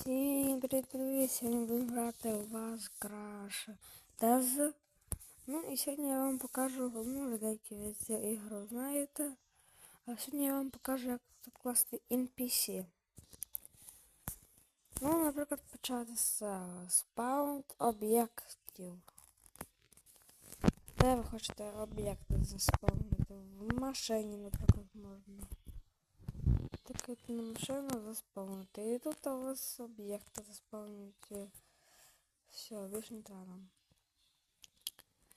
Всім привіт! Сьогодні будемо грати у вас Crash Tez. Ну і сьогодні я вам покажу, ви деякі ви цю ігру знаєте. А сьогодні я вам покажу, як тут класти NPC. Ну, наприклад, почати з спаун об'єктів. Де ви хочете об'єкти заспавнити? В машині, наприклад, можна. Тикайте на машину заспавнити. І тут у вас об'єкти заспавнюють. Все, більше не.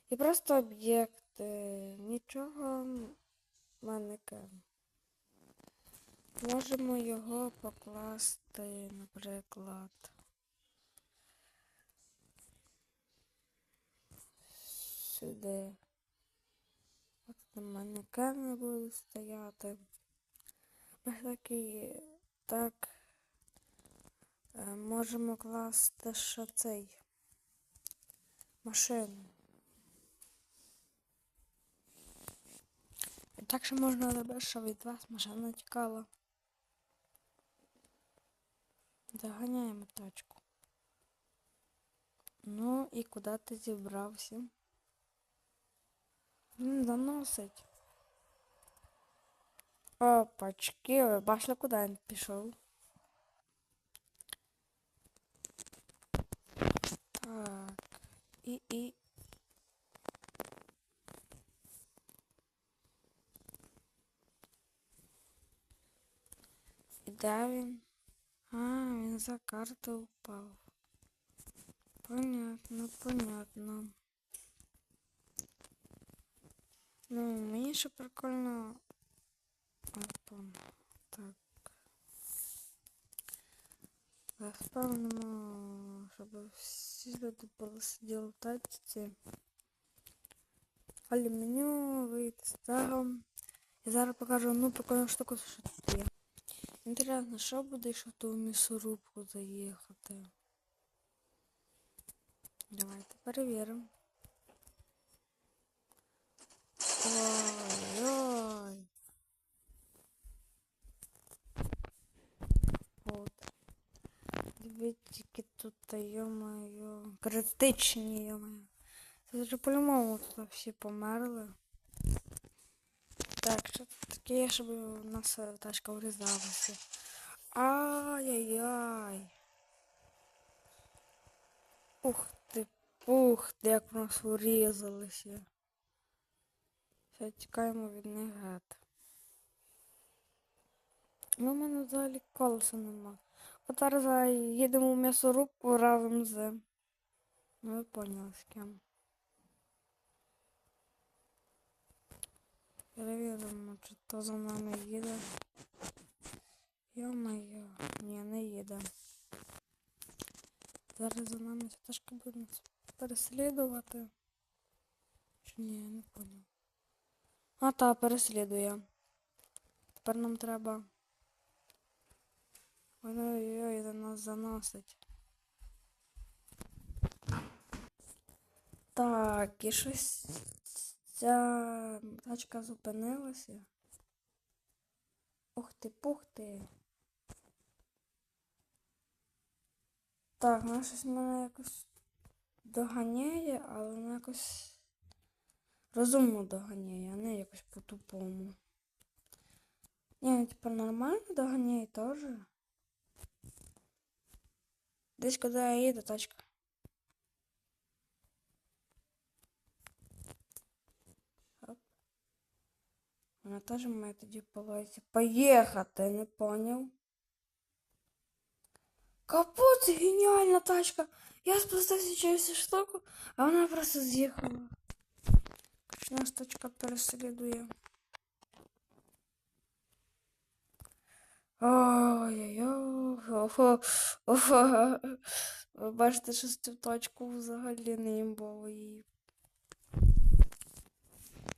І просто об'єкти. Нічого манекен. Можемо його покласти, наприклад. Сюди. От там манекени будуть стояти. Такий, так. е, Можемо класти ще цей машину. Так що можна робити, що від вас машина тікала. Доганяємо тачку. Ну і куди ти зібрався? Заносить. Опачки, ви бачили, куди він пішов? Так. І і. І де він? А, він за карту впав. Понятно, понятно. Ну, мені ще прикольно. Опа. Так. Заспавнимо, щоб всі люди були сиділи в тачці. Але меню, вийти з того. Я зараз покажу одну прикольну штуку, що тут є. Інтересно, що буде, якщо в ту місорубку заїхати? Давайте перевіримо. Тут, йо-моє, критичні, йо-моє. Це вже по-любому всі померли. Так, що таке, щоб у нас тачка врізалася. Ай-яй-яй. Ух ти, пух, ти, як в нас урізалися. Все, тікаємо від них геть. Ну, у мене взагалі колеса нема. От зараз їдемо в м'ясорубку разом з. Ну, ви поняли з ким. Перевіримо, чи то за нами їде. Йо-моє, ні, не їде. Зараз за нами ташка буде переслідувати. Чи ні, я не поняв. А, та, переслідує. Тепер нам треба. Ой-ой-ой, за нас заносить. Так, і щось ця тачка зупинилася. Ух ти, пух ти. Так, вона щось мене якось доганяє, але вона якось розумно доганяє, а не якось по-тупому. Ні, ну, типа нормально доганяє теж. Десь куди я їду, тачка. Оп. Вона теж має тоді полоїться. Поїхати, не поняв. Капут, геніальна тачка. Я спустився через цю штуку, а вона просто з'їхала. Короче, нас тачка переслідує. Ви бачите, що з цю точку взагалі не імбової.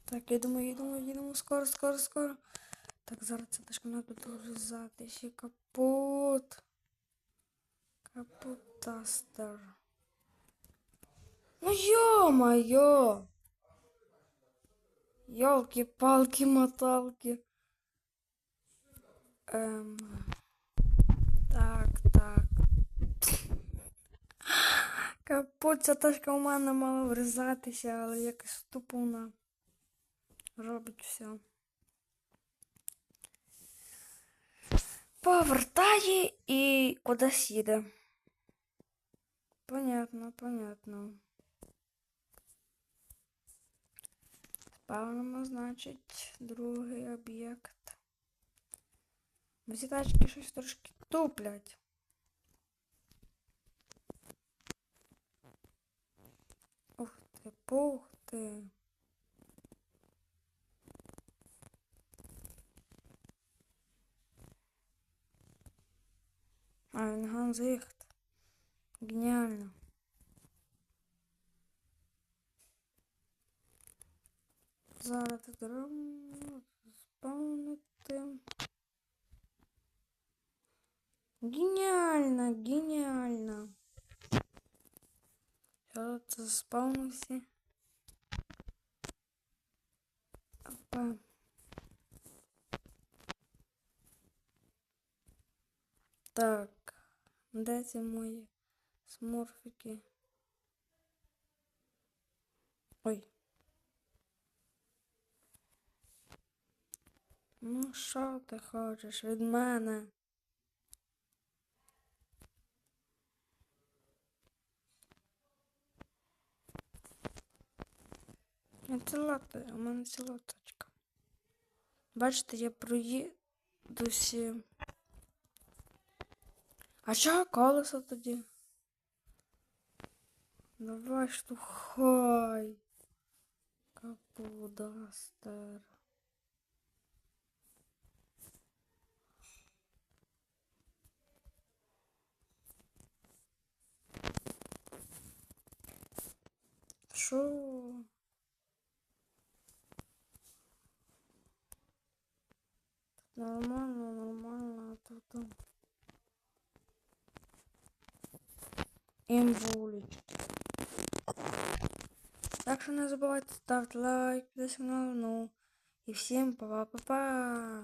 Так, їдемо, їдемо, їдемо, скоро, скоро, скоро. Так, зараз ця тачка треба дорізати. Ще капот. Капотастер. Ну ё-моё! Ёлки-палки, моталки. Капут, ця тачка у мене мала врізатися, але якось тупо вона робить все. Повертає і кудись їде. Понятно, понятно. Спавнимо, значить, другий об'єкт. Бо ці тачки щось трошки туплять. Ух ти, пух ти. А, він ганзихт. Геніально. Зараз тут робимо спавнити. Геніально, геніально. Зараз це Опа. Так, де ці мої смурфики? Ой. Ну, що ти хочеш від мене? Ціла, у мене точка. Бачите, я проїдуся. А чого колесо тоді? Давай штухай. Капудастер. Шо? Нормально, нормально, а тут. там Імвулечки. Так що не забувайте ставити лайк, підписуйтесь на канал, ну і всім па-па-па-па.